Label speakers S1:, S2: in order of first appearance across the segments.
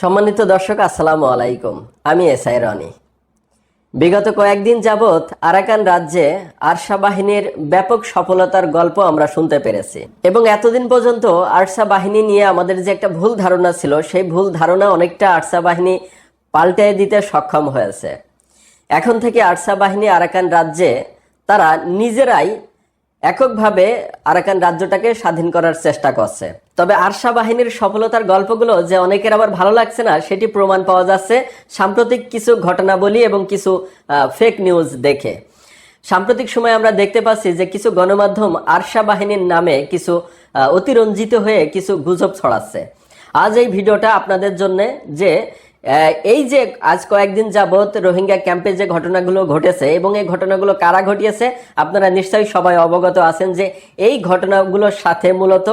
S1: সম্মানিত দর্শক, আসসালামু আলাইকুম। আমি এসআই রনি। বিগত কয়েকদিন যাবৎ আরাকান রাজ্যে আরসা বাহিনীর ব্যাপক সফলতার গল্প আমরা শুনতে পেরেছি। এবং এতদিন পর্যন্ত আরসা বাহিনী নিয়ে আমাদের যে একটা ভুল ধারণা ছিল, সেই ভুল ধারণা অনেকটা আরসা বাহিনী পাল্টে দিতে সক্ষম হয়েছে। এখন থেকে আরসা বাহিনী আরাকান রাজ্যে তারা নিজেরাই এককভাবে আরাকান রাজ্যটাকে স্বাধীন করার চেষ্টা করছে। তবে আরসা বাহিনীর সফলতার গল্পগুলো যে অনেকের আবার ভালো লাগছে না, সেটি প্রমাণ পাওয়া যাচ্ছে সাম্প্রতিক কিছু ঘটনাবলী এবং কিছু ফেক নিউজ দেখে। সাম্প্রতিক সময় আমরা দেখতে পাচ্ছি যে কিছু গণমাধ্যম আরসা বাহিনীর নামে কিছু অতিরঞ্জিত হয়ে কিছু গুজব ছড়াচ্ছে। আজ এই ভিডিওটা আপনাদের জন্য যে এই যে আজ কয়েকদিন যাবৎ রোহিঙ্গা ক্যাম্পে যে ঘটনাগুলো ঘটেছে এবং এই ঘটনাগুলো কারা ঘটিয়েছে, আপনারা নিশ্চয়ই সবাই অবগত আছেন যে এই ঘটনাগুলোর সাথে মূলত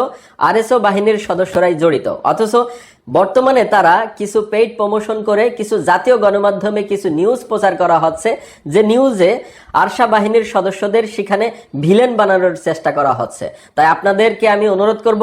S1: আরএসও বাহিনীর সদস্যরাই জড়িত। অথচ বর্তমানে তারা কিছু পেইড প্রমোশন করে, কিছু জাতীয় গণমাধ্যমে কিছু নিউজ প্রচার করা হচ্ছে। যে নিউজে আরসা বাহিনীর সদস্যদের সেখানে ভিলেন বানানোর চেষ্টা করা হচ্ছে। তাই আপনাদেরকে আমি অনুরোধ করব,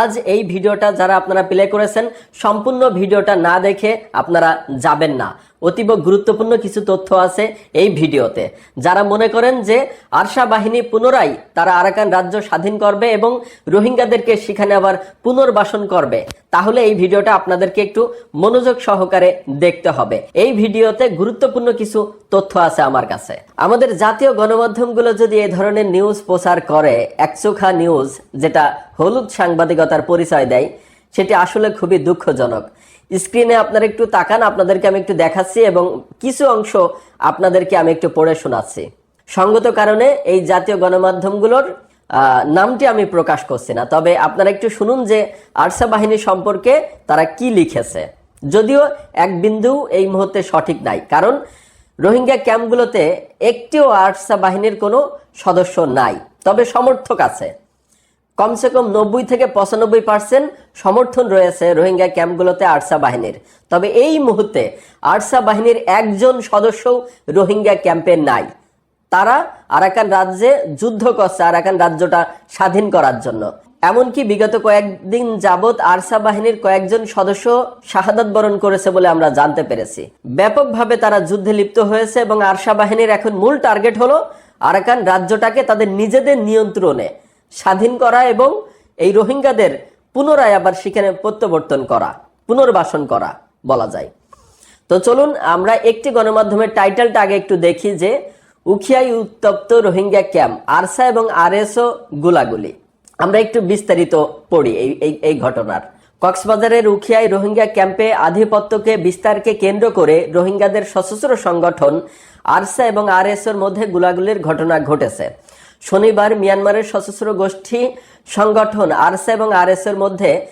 S1: আজ এই ভিডিওটা যারা আপনারা প্লে করেছেন, সম্পূর্ণ ভিডিওটা না দেখে আপনারা যাবেন না। অতীব গুরুত্বপূর্ণ কিছু তথ্য আছে এই ভিডিওতে। যারা মনে করেন যে আরসা বাহিনী পুনরায় তারা আরাকান রাজ্য স্বাধীন করবে এবং রোহিঙ্গাদেরকে সেখানে আবার পুনর্বাসন করবে, তাহলে এই ভিডিওটা আপনাদেরকে একটু মনোযোগ সহকারে দেখতে হবে। এই ভিডিওতে গুরুত্বপূর্ণ কিছু তথ্য আছে আমার কাছে। আমাদের জাতীয় গণমাধ্যমগুলো যদি এই ধরনের নিউজ প্রচার করে একচোখা নিউজ যেটা হলুদ সাংবাদিকতার পরিচয় দেয়, সেটি আসলে খুবই দুঃখজনক। স্ক্রিনে আপনারা একটু তাকান, আপনাদেরকে আমি একটু দেখাচ্ছি এবং কিছু অংশ আপনাদেরকে আমি একটু পড়ে শোনাচ্ছি। সঙ্গত কারণে এই জাতীয় গণমাধ্যমগুলোর নামটি আমি প্রকাশ করছি না। তবে আপনারা একটু শুনুন যে আরসা বাহিনী সম্পর্কে তারা কি লিখেছে। যদিও এক বিন্দু এই মুহূর্তে সঠিক নাই, কারণ রোহিঙ্গা ক্যাম্পগুলোতে একটিও আরসা বাহিনীর কোনো সদস্য নাই। তবে সমর্থক আছে। কমসে কম নব্বই থেকে পঁচানব্বই পার্সেন্ট সমর্থন রয়েছে রোহিঙ্গা ক্যাম্পগুলোতে আরসা বাহিনীর। তবে এই মুহূর্তে আরসা বাহিনীর একজন সদস্য রোহিঙ্গা ক্যাম্পে নাই। তারা আরাকান রাজ্যে যুদ্ধ করছে, আরাকান রাজ্যটা স্বাধীন করার জন্য। এমনকি বিগত কয়েকদিন যাবৎ আরসা বাহিনীর কয়েকজন সদস্য শাহাদাত বরণ করেছে বলে আমরা জানতে পেরেছি। ব্যাপকভাবে তারা যুদ্ধে লিপ্ত হয়েছে এবং আরসা বাহিনীর এখন মূল টার্গেট হলো আরাকান রাজ্যটাকে তাদের নিজেদের নিয়ন্ত্রণে স্বাধীন করা এবং এই রোহিঙ্গাদের পুনরায় আবার সেখানে প্রত্যাবর্তন করা, পুনর্বাসন করা বলা যায়। তো চলুন আমরা একটি গণমাধ্যমের টাইটেলটা আগে একটু দেখি যে উখিয়াই উত্তপ্ত রোহিঙ্গা ক্যাম্প, আরসা এবং আরএসও গুলাগুলি। আমরা একটু বিস্তারিত পড়ি এই, এই- ঘটনার। কক্সবাজারের উখিয়ায় রোহিঙ্গা ক্যাম্পে আধিপত্যকে বিস্তারকে কেন্দ্র করে রোহিঙ্গাদের সশস্ত্র সংগঠন আরসা এবং আরএসওর মধ্যে গুলাগুলির ঘটনা ঘটেছে। শনিবার মিয়ানমারের সশস্ত্র গোষ্ঠী সংগঠন আরসা এবং আরএস এর মধ্যে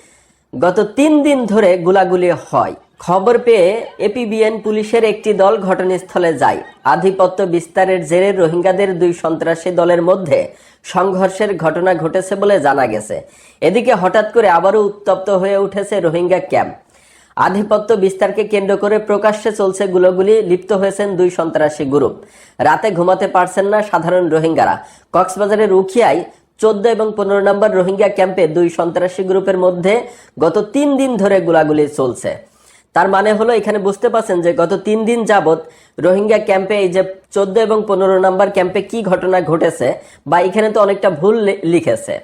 S1: গত তিন দিন ধরে গুলাগুলি হয়। খবর পেয়ে এপিবিএন পুলিশের একটি দল ঘটনাস্থলে যায়। আধিপত্য বিস্তারের জেরে রোহিঙ্গাদের দুই সন্ত্রাসী দলের মধ্যে সংঘর্ষের ঘটনা ঘটেছে বলে জানা গেছে। এদিকে হঠাৎ করে আবারও উত্তপ্ত হয়ে উঠেছে রোহিঙ্গা ক্যাম্প। আধিপত্য বিস্তারকে কেন্দ্র করে প্রকাশ্যে চলছে গুলোগুলি। লিপ্ত হয়েছেন দুই সন্ত্রাসী গ্রুপ। রাতে ঘুমাতে পারছেন না সাধারণ রোহিঙ্গারা। কক্সবাজারের উখিয়ায় চোদ্দ এবং পনেরো নম্বর রোহিঙ্গা ক্যাম্পে দুই সন্ত্রাসী গ্রুপের মধ্যে গত তিন দিন ধরে গোলাগুলি চলছে। তার মানে হলো এখানে বুঝতে পারছেন যে গত তিন দিন যাবৎ রোহিঙ্গা ক্যাম্পে এই যে চোদ্দ এবং পনেরো নম্বর ক্যাম্পে কি ঘটনা ঘটেছে বা এখানে তো অনেকটা ভুল লিখেছে।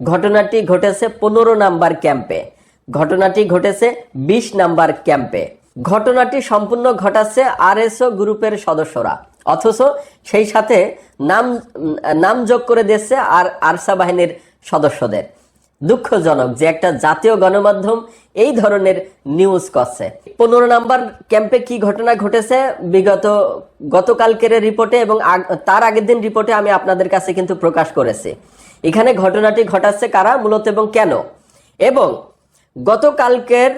S1: ঘটনাটি ঘটেছে পনেরো নাম্বার ক্যাম্পে। ঘটনাটি ঘটেছে বিশ নাম্বার ক্যাম্পে। ঘটনাটি সম্পূর্ণ ঘটাচ্ছে আরএসও গ্রুপের সদস্যরা। অথচ সেই সাথে নাম নাম যোগ করে দিচ্ছে আর আরসা বাহিনীর সদস্যদের। দুঃখজনক যে একটা জাতীয় গণমাধ্যম এই ধরনের নিউজ করছে। পনেরো নাম্বার ক্যাম্পে কি ঘটনা ঘটেছে? বিগত গতকালকের রিপোর্টে এবং তার আগের দিন রিপোর্টে আমি আপনাদের কাছে কিন্তু প্রকাশ করেছি। এখানে ঘটনাটি ঘটাচ্ছে কারা, মূলত এবং কেন? এবং গতকালকের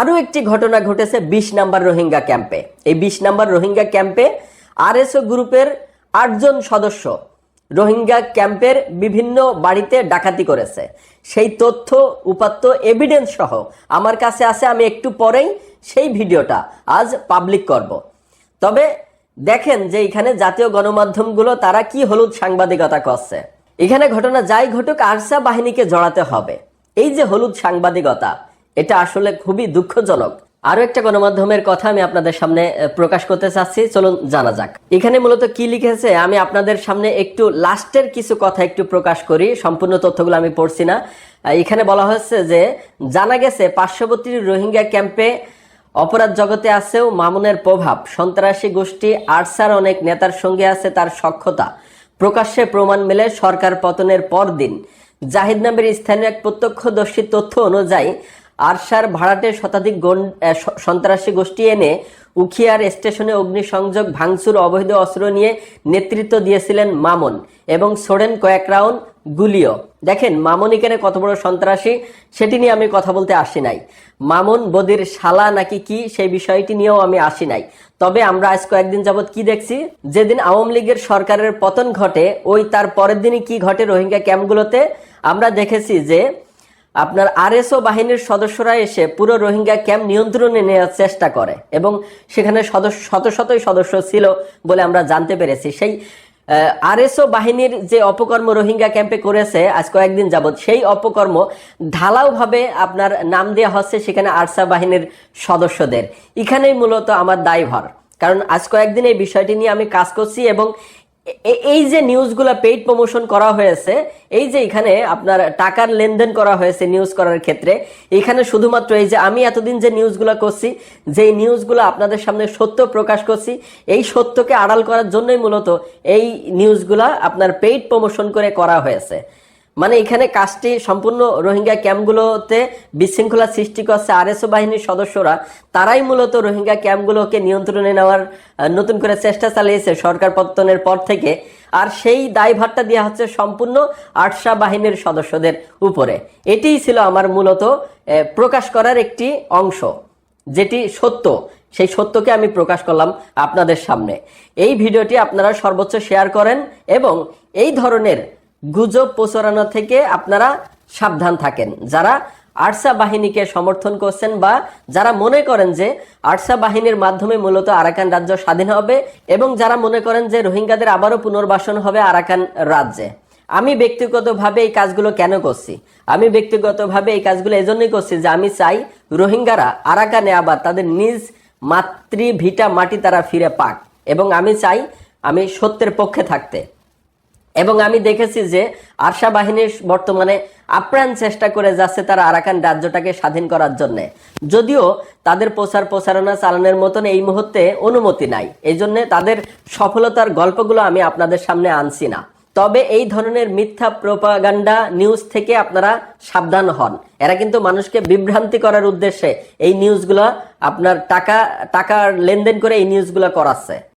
S1: আরও একটি ঘটনা ঘটেছে বিশ নাম্বার রোহিঙ্গা ক্যাম্পে এই বিশ নাম্বার রোহিঙ্গা ক্যাম্পে আরএসও গ্রুপের আটজন সদস্য রোহিঙ্গা ক্যাম্পের বিভিন্ন বাড়িতে ডাকাতি করেছে। সেই তথ্য, উপাত্ত এভিডেন্স সহ আমার কাছে আছে, আমি একটু পরেই সেই ভিডিওটা আজ পাবলিক করব। তবে দেখেন যে এখানে জাতীয় গণমাধ্যমগুলো তারা কি হলুদ সাংবাদিকতা করছে। এখানে ঘটনা যাই ঘটুক, আরসা বাহিনীকে জড়াতে হবে। এই যে হলুদ সাংবাদিকতা, এটা আসলে খুবই দুঃখজনক। আরও একটা গণমাধ্যমের কথা আমি আপনাদের সামনে প্রকাশ করতে চাচ্ছি। চলুন জানা যাক। এখানে মূলত কি লিখেছে? আমি আপনাদের সামনে একটু লাস্টের কিছু কথা একটু প্রকাশ করি। সম্পূর্ণ তথ্যগুলো আমি পড়ছি না। এখানে বলা হয়েছে যে, জানা গেছে, পার্শ্ববর্তী রোহিঙ্গা ক্যাম্পে অপরাধ জগতে আছেও মামুনের প্রভাব। সন্ত্রাসী গোষ্ঠী আরসার অনেক নেতার সঙ্গে আছে, তার সক্ষতা। প্রকাশ্যে প্রমাণ মেলে সরকার পতনের পরদিন। জাহিদ নামের স্থানীয় এক প্রত্যক্ষদর্শী তথ্য অনুযায়ী আরসার ভাড়াটে শতাধিক সন্ত্রাসী গোষ্ঠী এনে উখিয়ার স্টেশনে অগ্নিসংযোগ, ভাঙচুর, অবৈধ অস্ত্র নিয়ে নেতৃত্ব দিয়েছিলেন মামুন এবং ছোড়েন কয়েক রাউন্ড গুলিও। দেখেন, মামুন এখানে কত বড় সন্ত্রাসী, সেটি নিয়ে আমি কথা বলতে আসি নাই। মামুন বদির শালা নাকি কি, সেই বিষয়টি নিয়েও আমি আসি নাই। তবে আমরা আজ কয়েকদিন যাবৎ কি দেখছি? যেদিন আওয়ামী লীগের সরকারের পতন ঘটে, ওই তার পরের দিনই কি ঘটে রোহিঙ্গা ক্যাম্পগুলোতে? আমরা দেখেছি যে আপনার আরএসও বাহিনীর সদস্যরা এসে পুরো রোহিঙ্গা ক্যাম্প নিয়ন্ত্রণে নেওয়ার চেষ্টা করে এবং সেখানে সদস্য শত শতই সদস্য ছিল বলে আমরা জানতে পেরেছি। সেই আরএসও বাহিনীর যে অপকর্ম রোহিঙ্গা ক্যাম্পে করেছে, আজ কয়েকদিন যাবত সেই অপকর্ম ঢালাওভাবে আপনার নাম দেওয়া হচ্ছে সেখানে আরসা বাহিনীর সদস্যদের। এখানেই মূলত আমার দায়ভার। কারণ আজ কয়েকদিন এই বিষয়টি নিয়ে আমি কাজ করছি এবং এই যে নিউজগুলো পেইড প্রমোশন করা হয়েছে, এই যে এখানে আপনার টাকার লেনদেন করা হয়েছে নিউজ করার ক্ষেত্রে, এখানে শুধুমাত্র এই যে আমি এতদিন যে নিউজগুলো করছি যে নিউজগুলো আপনাদের সামনে সত্য প্রকাশ করছি, এই সত্যকে আড়াল করার জন্যই মূলত এই নিউজগুলা আপনার পেইড প্রমোশন করে করা হয়েছে। মানে এখানে কাজটি সম্পূর্ণ রোহিঙ্গা ক্যাম্পগুলোতে বিশৃঙ্খলা সৃষ্টি করছে আরএসও বাহিনীর সদস্যরা। তারাই মূলত রোহিঙ্গা ক্যাম্পগুলোকে নিয়ন্ত্রণে নেওয়ার নতুন করে চেষ্টা চালিয়েছে সরকার পতনের পর থেকে। আর সেই দায়ভারটা দেওয়া হচ্ছে সম্পূর্ণ আটসা বাহিনীর সদস্যদের উপরে। এটিই ছিল আমার মূলত প্রকাশ করার একটি অংশ, যেটি সত্য। সেই সত্যকে আমি প্রকাশ করলাম আপনাদের সামনে। এই ভিডিওটি আপনারা সর্বোচ্চ শেয়ার করেন এবং এই ধরনের গুজব প্রচারণা থেকে আপনারা সাবধান থাকেন। যারা আরসা বাহিনীকে সমর্থন করছেন বা যারা মনে করেন যে আরসা বাহিনীর মাধ্যমে মূলত আরাকান রাজ্য স্বাধীন হবে এবং যারা মনে করেন যে রোহিঙ্গাদের আবারও পুনর্বাসন হবে আরাকান রাজ্যে। আমি ব্যক্তিগতভাবে এই কাজগুলো কেন করছি? আমি ব্যক্তিগতভাবে এই কাজগুলো এজন্যই করছি যে আমি চাই রোহিঙ্গারা আরাকানে আবার তাদের নিজ মাতৃ ভিটা মাটি তারা ফিরে পাক এবং আমি চাই আমি সত্যের পক্ষে থাকতে। এবং আমি দেখেছি যে আরশা বাহিনী বর্তমানে আপ্রাণ চেষ্টা করে যাচ্ছে তারা আরাকান রাজ্যটাকে স্বাধীন করার জন্য। যদিও তাদের প্রচার প্রচারণা চালানোর মতন এই মুহূর্তে অনুমতি নাই। এই জন্য তাদের সফলতার গল্পগুলো আমি আপনাদের সামনে আনছি না। তবে এই ধরনের মিথ্যা প্রোপাগান্ডা নিউজ থেকে আপনারা সাবধান হন। এরা কিন্তু মানুষকে বিভ্রান্তি করার উদ্দেশ্যে এই নিউজগুলো আপনার টাকা, টাকার লেনদেন করে এই নিউজগুলো করাচ্ছে।